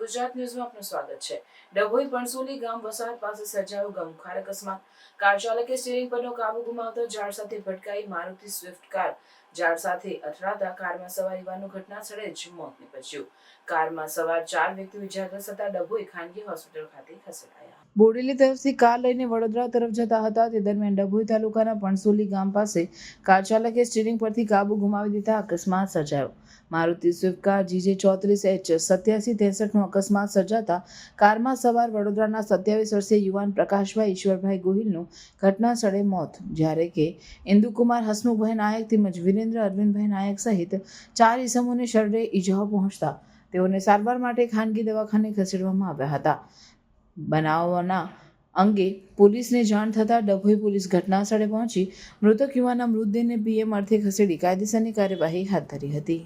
ગુજરાત ન્યૂઝમાં આપનું સ્વાગત છે. ડભોઈ પણસોલી ગામ વસાહત પાસે સર્જાયો ગમખાર અકસ્માત. કાર ચાલકે સ્ટીયરિંગ પરનો કાબુ ગુમાવતા ઝાડ સાથે ભટકાઈ મારુતિ સ્વિફ્ટ કાર. ઝાડ સાથે અથડાતા કારમાં સવાર યુવાનનું ઘટના સ્થળે જ મોત નિપજ્યું. કારમાં સવાર ચાર વ્યક્તિઓ ઇજાગ્રસ્ત થતા ડભોઈ ખાનગી હોસ્પિટલ ખાતે ખસેડાયા. બોડેલી તરફથી કાર લઈને વડોદરા તરફ જતા હતા. તે દરમિયાન ડભોઈ તાલુકાના પણસોલી ગામ પાસે કાર ચાલકે સ્ટીરિંગ પરથી કાબુ ગુમાવી દીધા અકસ્માત સર્જાયો. મારુતિ સ્વિફ્ટ કાર જીજે ચોત્રીસ એચ સત્યાસી ત્રેસઠનો અકસ્માત સર્જાતા કારમાં સવાર વડોદરાના સત્યાવીસ વર્ષીય યુવાન પ્રકાશભાઈ ઈશ્વરભાઈ ગોહિલનું ઘટના સ્થળે મોત. જ્યારે કે ઇન્દુકુમાર હસમુખભાઈ નાયક તેમજ વિરેન્દ્ર અરવિંદભાઈ નાયક સહિત ચાર ઇસમોને શરીરે ઈજાઓ પહોંચતા તેઓને સારવાર માટે ખાનગી દવાખાને ખસેડવામાં આવ્યા હતા. બનાવના અંગે પોલીસને જાણ થતાં ડભોઈ પોલીસ ઘટના સ્થળે પહોંચી મૃતક યુવાનના મૃતદેહને પીએમ અર્થે ખસેડી કાયદેસરની કાર્યવાહી હાથ ધરી હતી.